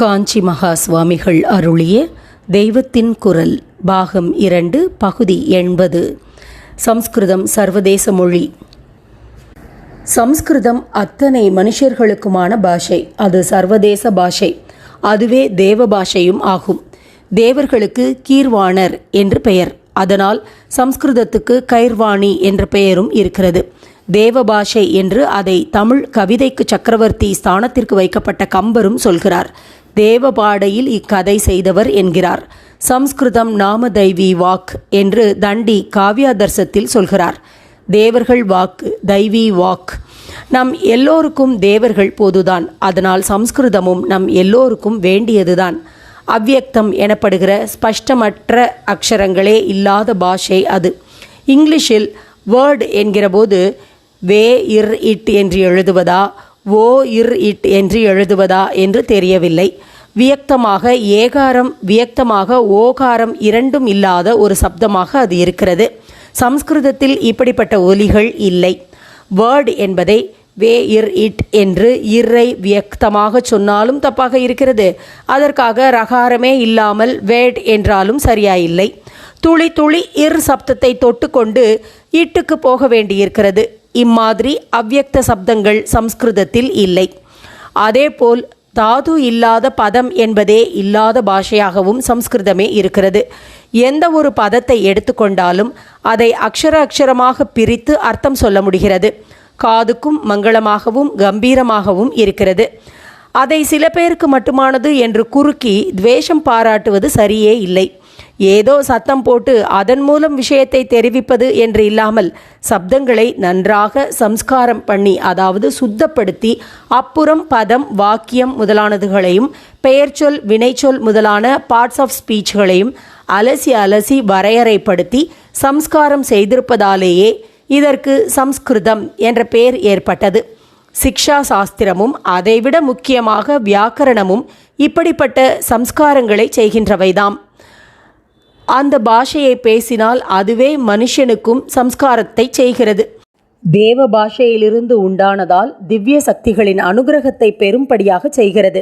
காஞ்சி மகா சுவாமிகள் அருளிய தெய்வத்தின் குரல் பாகம் இரண்டு பகுதி எண்பது. சம்ஸ்கிருதம் சர்வதேச மொழி. சம்ஸ்கிருதம் அத்தனை மனுஷர்களுக்குமான பாஷை. அது சர்வதேச பாஷை. அதுவே தேவ பாஷையும் ஆகும். தேவர்களுக்கு கீர்வாணர் என்று பெயர். அதனால் சம்ஸ்கிருதத்துக்கு கைர்வாணி என்ற பெயரும் இருக்கிறது. தேவ பாஷை என்று அதை தமிழ் கவிதைக்கு சக்கரவர்த்தி ஸ்தானத்திற்கு வைக்கப்பட்ட கம்பரும் சொல்கிறார். தேவபாடையில் இக்கதை செய்தவர் என்கிறார். சம்ஸ்கிருதம் நாமதைவி வாக் என்று தண்டி காவியாதர்சத்தில் சொல்கிறார். தேவர்கள் வாக்கு தைவி வாக். நம் எல்லோருக்கும் தேவர்கள் போதுதான். அதனால் சம்ஸ்கிருதமும் நம் எல்லோருக்கும் வேண்டியதுதான். அவ்வியக்தம் எனப்படுகிற ஸ்பஷ்டமற்ற அக்ஷரங்களே இல்லாத பாஷை அது. இங்கிலீஷில் வேர்ட் என்கிறபோது வே இர் இட் என்று எழுதுவதா ஓ இர் இட் என்று எழுதுவதா என்று தெரியவில்லை. வியக்தமாக ஏகாரம் வியக்தமாக ஓகாரம் இரண்டும் இல்லாத ஒரு சப்தமாக அது இருக்கிறது. சம்ஸ்கிருதத்தில் இப்படிப்பட்ட ஒலிகள் இல்லை. வேர்டு என்பதை வே இர் இட் என்று இர்ரை வியக்தமாக சொன்னாலும் தப்பாக இருக்கிறது. அதற்காக ரகாரமே இல்லாமல் வேட் என்றாலும் சரியாயில்லை. துளி துளி இர் சப்தத்தை தொட்டுக்கொண்டு இட்டுக்கு போக வேண்டியிருக்கிறது. இம்மாதிரி அவ்வியக்த சப்தங்கள் சம்ஸ்கிருதத்தில் இல்லை. அதேபோல் தாது இல்லாத பதம் என்பதே இல்லாத பாஷையாகவும் சம்ஸ்கிருதமே இருக்கிறது. எந்த ஒரு பதத்தை எடுத்துக்கொண்டாலும் அதை அக்ஷர அக்ஷரமாக பிரித்து அர்த்தம் சொல்ல முடிகிறது. காதுக்கும் மங்களமாகவும் கம்பீரமாகவும் இருக்கிறது. அதை சில பேருக்கு மட்டுமானது என்று குறுக்கி துவேஷம் பாராட்டுவது சரியே இல்லை. ஏதோ சத்தம் போட்டு அதன் மூலம் விஷயத்தை தெரிவிப்பது என்று இல்லாமல் சப்தங்களை நன்றாக சம்ஸ்காரம் பண்ணி அதாவது சுத்தப்படுத்தி அப்புறம் பதம் வாக்கியம் முதலானதுகளையும் பெயர்ச்சொல் வினைச்சொல் முதலான பார்ட்ஸ் ஆஃப் ஸ்பீச்களையும் அலசி அலசி வரையறைப்படுத்தி சம்ஸ்காரம் செய்திருப்பதாலேயே இதற்கு சம்ஸ்கிருதம் என்ற பெயர் ஏற்பட்டது. சிக்ஷா சாஸ்திரமும் அதைவிட முக்கியமாக வியாக்கரணமும் இப்படிப்பட்ட சம்ஸ்காரங்களை செய்கின்றவைதாம். அந்த பாஷையை பேசினால் அதுவே மனுஷனுக்கும் சம்ஸ்காரத்தை செய்கிறது. தேவ பாஷையிலிருந்து உண்டானதால் திவ்ய சக்திகளின் அனுகிரகத்தை பெரும்படியாக செய்கிறது.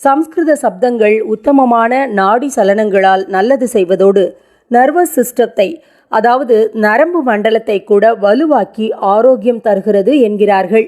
சம்ஸ்கிருத சப்தங்கள் உத்தமமான நாடி சலனங்களால் நல்லது செய்வதோடு நர்வஸ் சிஸ்டத்தை அதாவது நரம்பு மண்டலத்தை கூட வலுவாக்கி ஆரோக்கியம் தருகிறது என்கிறார்கள்.